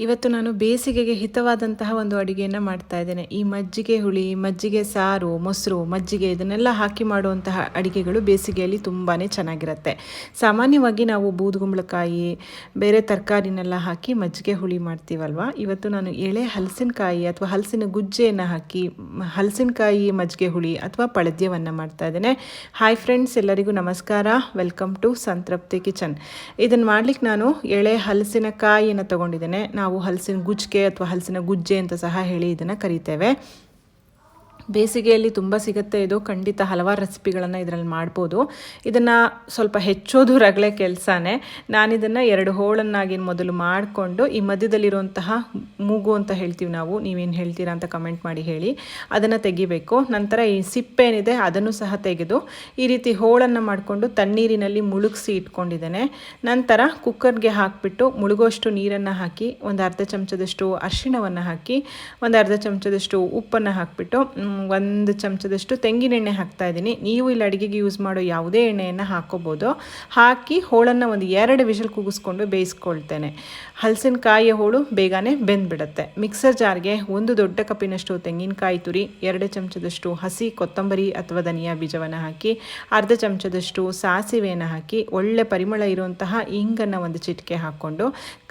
ಇವತ್ತು ನಾನು ಬೇಸಿಗೆಗೆ ಹಿತವಾದಂತಹ ಒಂದು ಅಡುಗೆಯನ್ನು ಮಾಡ್ತಾ ಇದ್ದೇನೆ. ಈ ಮಜ್ಜಿಗೆ ಹುಳಿ, ಮಜ್ಜಿಗೆ ಸಾರು, ಮೊಸರು, ಮಜ್ಜಿಗೆ ಇದನ್ನೆಲ್ಲ ಹಾಕಿ ಮಾಡುವಂತಹ ಅಡುಗೆಗಳು ಬೇಸಿಗೆಯಲ್ಲಿ ತುಂಬಾ ಚೆನ್ನಾಗಿರುತ್ತೆ. ಸಾಮಾನ್ಯವಾಗಿ ನಾವು ಬೂದುಗುಂಬಳಕಾಯಿ ಬೇರೆ ತರಕಾರಿನೆಲ್ಲ ಹಾಕಿ ಮಜ್ಜಿಗೆ ಹುಳಿ ಮಾಡ್ತೀವಲ್ವ? ಇವತ್ತು ನಾನು ಎಳೆ ಹಲಸಿನಕಾಯಿ ಅಥವಾ ಹಲಸಿನ ಗುಜ್ಜೆಯನ್ನು ಹಾಕಿ, ಹಲಸಿನಕಾಯಿ ಮಜ್ಜಿಗೆ ಹುಳಿ ಅಥವಾ ಪಳದ್ಯವನ್ನು ಮಾಡ್ತಾ ಇದ್ದೇನೆ. ಹಾಯ್ ಫ್ರೆಂಡ್ಸ್ ಎಲ್ಲರಿಗೂ ನಮಸ್ಕಾರ. Welcome to Santrupti kitchen. ಇದನ್ನು ಮಾಡ್ಲಿಕ್ಕೆ ನಾನು ಎಳೆ ಹಲಸಿನಕಾಯಿಯನ್ನು ತಗೊಂಡಿದ್ದೇನೆ. ನಾವು ಹಲಸಿನ ಗುಜ್ಜಿಗೆ ಅಥವಾ ಹಲಸಿನ ಗುಜ್ಜೆ ಅಂತ ಸಹ ಹೇಳಿ ಇದನ್ನು ಕರಿತೇವೆ. ಬೇಸಿಗೆಯಲ್ಲಿ ತುಂಬ ಸಿಗುತ್ತೆ ಇದು. ಖಂಡಿತ ಹಲವಾರು ರೆಸಿಪಿಗಳನ್ನು ಇದರಲ್ಲಿ ಮಾಡ್ಬೋದು. ಇದನ್ನು ಸ್ವಲ್ಪ ಹೆಚ್ಚೋದು ರಗಳೆ ಕೆಲಸನೇ. ನಾನಿದನ್ನು ಎರಡು ಹೋಳನ್ನಾಗಿ ಮೊದಲು ಮಾಡಿಕೊಂಡು ಈ ಮಧ್ಯದಲ್ಲಿರುವಂತಹ ಮೂಗು ಅಂತ ಹೇಳ್ತೀವಿ ನಾವು. ನೀವೇನು ಹೇಳ್ತೀರಾ ಅಂತ ಕಮೆಂಟ್ ಮಾಡಿ ಹೇಳಿ. ಅದನ್ನು ತೆಗಿಬೇಕು. ನಂತರ ಈ ಸಿಪ್ಪೇನಿದೆ ಅದನ್ನು ಸಹ ತೆಗೆದು ಈ ರೀತಿ ಹೋಳನ್ನು ಮಾಡಿಕೊಂಡು ತಣ್ಣೀರಿನಲ್ಲಿ ಮುಳುಗಿಸಿ ಇಟ್ಕೊಂಡಿದ್ದೇನೆ. ನಂತರ ಕುಕ್ಕರ್ಗೆ ಹಾಕಿಬಿಟ್ಟು ಮುಳುಗೋಷ್ಟು ನೀರನ್ನು ಹಾಕಿ, ಒಂದು ಅರ್ಧ ಚಮಚದಷ್ಟು ಅರಿಶಿಣವನ್ನು ಹಾಕಿ, ಒಂದು ಅರ್ಧ ಚಮಚದಷ್ಟು ಉಪ್ಪನ್ನು ಹಾಕಿಬಿಟ್ಟು ಒಂದು ಚಮಚದಷ್ಟು ತೆಂಗಿನೆಣ್ಣೆ ಹಾಕ್ತಾ ಇದ್ದೀನಿ. ನೀವು ಇಲ್ಲಿ ಅಡುಗೆಗೆ ಯೂಸ್ ಮಾಡೋ ಯಾವುದೇ ಎಣ್ಣೆಯನ್ನು ಹಾಕೋಬೋದು. ಹಾಕಿ ಹೋಳನ್ನು ಒಂದು ಎರಡು ವಿಷಲ್ ಕೂಗಿಸ್ಕೊಂಡು ಬೇಯಿಸ್ಕೊಳ್ತೇನೆ. ಹಲಸಿನಕಾಯಿಯ ಹೋಳು ಬೇಗನೆ ಬೆಂದ್ಬಿಡುತ್ತೆ. ಮಿಕ್ಸರ್ ಜಾರ್ಗೆ ಒಂದು ದೊಡ್ಡ ಕಪ್ಪಿನಷ್ಟು ತೆಂಗಿನಕಾಯಿ ತುರಿ, ಎರಡು ಚಮಚದಷ್ಟು ಹಸಿ ಕೊತ್ತಂಬರಿ ಅಥವಾ ಧನಿಯಾ ಬೀಜವನ್ನು ಹಾಕಿ, ಅರ್ಧ ಚಮಚದಷ್ಟು ಸಾಸಿವೆಯನ್ನು ಹಾಕಿ, ಒಳ್ಳೆ ಪರಿಮಳ ಇರುವಂತಹ ಇಂಗನ್ನು ಒಂದು ಚಿಟಿಕೆ ಹಾಕ್ಕೊಂಡು,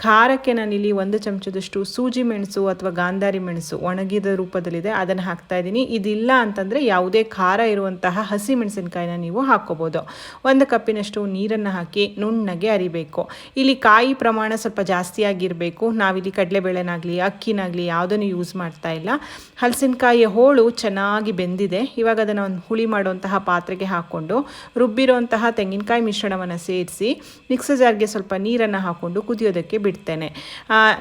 ಖಾರಕ್ಕೆ ನಾನಿಲ್ಲಿ ಒಂದು ಚಮಚದಷ್ಟು ಸೂಜಿ ಮೆಣಸು ಅಥವಾ ಗಾಂಧಾರಿ ಮೆಣಸು ಒಣಗಿದ ರೂಪದಲ್ಲಿದೆ, ಅದನ್ನು ಹಾಕ್ತಾ ಇದ್ದೀನಿ. ಇದಿಲ್ಲ ಅಂತಂದರೆ ಯಾವುದೇ ಖಾರ ಇರುವಂತಹ ಹಸಿ ಮೆಣಸಿನಕಾಯಿನ ನೀವು ಹಾಕ್ಕೋಬೋದು. ಒಂದು ಕಪ್ಪಿನಷ್ಟು ನೀರನ್ನು ಹಾಕಿ ನುಣ್ಣಗೆ ಅರಿಬೇಕು. ಇಲ್ಲಿ ಕಾಯಿ ಪ್ರಮಾಣ ಸ್ವಲ್ಪ ಜಾಸ್ತಿಯಾಗಿರಬೇಕು ನಾವಿಲ್ಲಿ ಕಡಲೆಬೇಳೆನಾಗಲಿ, ಅಕ್ಕಿನಾಗಲಿ ಯಾವುದನ್ನು ಯೂಸ್ ಮಾಡ್ತಾ ಇಲ್ಲ. ಹಲಸಿನಕಾಯಿಯ ಹೋಳು ಚೆನ್ನಾಗಿ ಬೆಂದಿದೆ. ಇವಾಗ ಅದನ್ನು ಒಂದು ಹುಳಿ ಮಾಡುವಂತಹ ಪಾತ್ರೆಗೆ ಹಾಕ್ಕೊಂಡು, ರುಬ್ಬಿರುವಂತಹ ತೆಂಗಿನಕಾಯಿ ಮಿಶ್ರಣವನ್ನು ಸೇರಿಸಿ ಮಿಕ್ಸರ್ ಜಾರ್ಗೆ ಸ್ವಲ್ಪ ನೀರನ್ನು ಹಾಕ್ಕೊಂಡು ಕುದಿಯೋದಕ್ಕೆ ಬಿಡ್ತೇನೆ.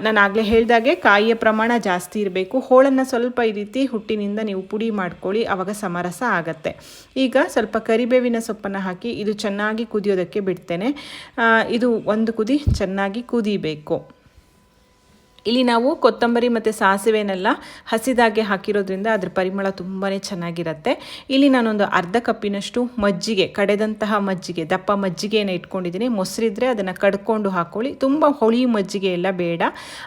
ನಾನು ಆಗಲೇ ಹೇಳಿದಾಗೆ ಕಾಯಿಯ ಪ್ರಮಾಣ ಜಾಸ್ತಿ ಇರಬೇಕು. ಹೋಳನ್ನು ಸ್ವಲ್ಪ ಈ ರೀತಿ ಹುಟ್ಟಿನಿಂದ ನೀವು ಮಾಡ್ಕೊಳ್ಳಿ ಆವಾಗ ಸಮರಸ ಆಗತ್ತೆ. ಈಗ ಸ್ವಲ್ಪ ಕರಿಬೇವಿನ ಸೊಪ್ಪನ್ನು ಹಾಕಿ ಇದು ಚೆನ್ನಾಗಿ ಕುದಿಯೋದಕ್ಕೆ ಬಿಡ್ತೇನೆ. ಇದು ಒಂದು ಕುದಿ ಚೆನ್ನಾಗಿ ಕುದಿಬೇಕು. ಇಲ್ಲಿ ನಾವು ಕೊತ್ತಂಬರಿ ಮತ್ತು ಸಾಸಿವೆನೆಲ್ಲ ಹಸಿದಾಗೆ ಹಾಕಿರೋದ್ರಿಂದ ಅದ್ರ ಪರಿಮಳ ತುಂಬಾ ಚೆನ್ನಾಗಿರುತ್ತೆ. ಇಲ್ಲಿ ನಾನೊಂದು ಅರ್ಧ ಕಪ್ಪಿನಷ್ಟು ಮಜ್ಜಿಗೆ, ಕಡೆದಂತಹ ಮಜ್ಜಿಗೆ, ದಪ್ಪ ಮಜ್ಜಿಗೆಯನ್ನು ಇಟ್ಕೊಂಡಿದ್ದೀನಿ. ಮೊಸರಿದ್ರೆ ಅದನ್ನು ಕಡ್ಕೊಂಡು ಹಾಕ್ಕೊಳ್ಳಿ ತುಂಬ ಹೊಳಿ ಮಜ್ಜಿಗೆ ಎಲ್ಲ ಬೇಡ.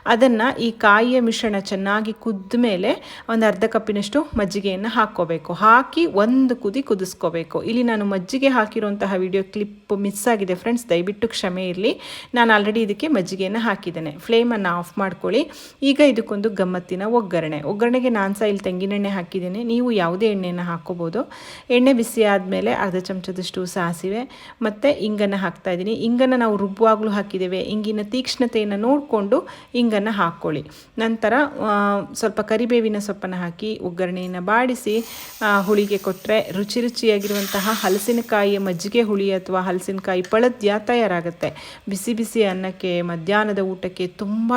ಅದನ್ನು ಈ ಕಾಯಿಯ ಮಿಶ್ರಣ ಚೆನ್ನಾಗಿ ಕುದ್ದ ಮೇಲೆ ಒಂದು ಅರ್ಧ ಕಪ್ಪಿನಷ್ಟು ಮಜ್ಜಿಗೆಯನ್ನು ಹಾಕ್ಕೋಬೇಕು. ಹಾಕಿ ಒಂದು ಕುದಿ ಕುದಿಸ್ಕೋಬೇಕು. ಇಲ್ಲಿ ನಾನು ಮಜ್ಜಿಗೆ ಹಾಕಿರುವಂತಹ ವಿಡಿಯೋ ಕ್ಲಿಪ್ ಮಿಸ್ ಆಗಿದೆ. ಫ್ರೆಂಡ್ಸ್, ದಯವಿಟ್ಟು ಕ್ಷಮೆ ಇರಲಿ. ನಾನು ಆಲ್ರೆಡಿ ಇದಕ್ಕೆ ಮಜ್ಜಿಗೆಯನ್ನು ಹಾಕಿದ್ದೇನೆ. ಫ್ಲೇಮನ್ನು ಆಫ್ ಮಾಡ್ಕೊಳ್ಳಿ ಈಗ ಇದಕ್ಕೊಂದು ಗಮ್ಮತ್ತಿನ ಒಗ್ಗರಣೆ. ಒಗ್ಗರಣೆಗೆ ನಾನು ಸಹ ಇಲ್ಲಿ ತೆಂಗಿನೆಣ್ಣೆ ಹಾಕಿದ್ದೀನಿ. ನೀವು ಯಾವುದೇ ಎಣ್ಣೆಯನ್ನು ಹಾಕ್ಕೋಬೋದು. ಎಣ್ಣೆ ಬಿಸಿ ಆದಮೇಲೆ ಅರ್ಧ ಚಮಚದಷ್ಟು ಸಾಸಿವೆ ಮತ್ತು ಇಂಗನ್ನು ಹಾಕ್ತಾ ಇದ್ದೀನಿ. ಇಂಗನ್ನು ನಾವು ರುಬ್ಬುವಾಗಲೂ ಹಾಕಿದ್ದೇವೆ. ಇಂಗಿನ ತೀಕ್ಷ್ಣತೆಯನ್ನು ನೋಡಿಕೊಂಡು ಇಂಗನ್ನು ಹಾಕ್ಕೊಳ್ಳಿ. ನಂತರ ಸ್ವಲ್ಪ ಕರಿಬೇವಿನ ಸೊಪ್ಪನ್ನು ಹಾಕಿ ಒಗ್ಗರಣೆಯನ್ನು ಬಾಡಿಸಿ ಹುಳಿಗೆ ಕೊಟ್ಟರೆ ರುಚಿ ರುಚಿಯಾಗಿರುವಂತಹ ಹಲಸಿನಕಾಯಿಯ ಮಜ್ಜಿಗೆ ಹುಳಿ ಅಥವಾ ಹಲಸಿನಕಾಯಿ ಪಳದ್ಯ ತಯಾರಾಗುತ್ತೆ. ಬಿಸಿ ಬಿಸಿ ಅನ್ನಕ್ಕೆ ಮಧ್ಯಾಹ್ನದ ಊಟಕ್ಕೆ ತುಂಬ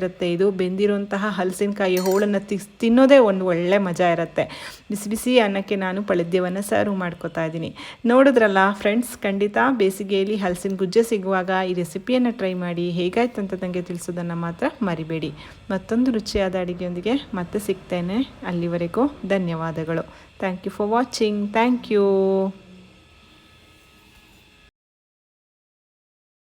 ರುಚಿಯಾಗಿರುತ್ತೆ ಇದು ಬೆಂದಿರುವಂತಹ ಹಲಸಿನಕಾಯಿ ಹೋಳನ್ನು ತಿಸ್, ತಿನ್ನೋದೇ ಒಂದು ಒಳ್ಳೆ ಮಜಾ ಇರುತ್ತೆ. ಬಿಸಿ ಬಿಸಿ ಅನ್ನಕ್ಕೆ ನಾನು ಪಳದ್ಯವನ್ನು ಸರ್ವ್ ಮಾಡ್ಕೋತಾ ಇದ್ದೀನಿ. ನೋಡಿದ್ರಲ್ಲ ಫ್ರೆಂಡ್ಸ್, ಖಂಡಿತ ಬೇಸಿಗೆಯಲ್ಲಿ ಹಲಸಿನ ಗುಜ್ಜೆ ಸಿಗುವಾಗ ಈ ರೆಸಿಪಿಯನ್ನು ಟ್ರೈ ಮಾಡಿ. ಹೇಗಾಯ್ತು ಅಂತ ನನಗೆ ತಿಳಿಸೋದನ್ನು ಮಾತ್ರ ಮರಿಬೇಡಿ. ಮತ್ತೊಂದು ರುಚಿಯಾದ ಅಡುಗೆಯೊಂದಿಗೆ ಮತ್ತೆ ಸಿಗ್ತೇನೆ. ಅಲ್ಲಿವರೆಗೂ ಧನ್ಯವಾದಗಳು. Thank you for watching thank you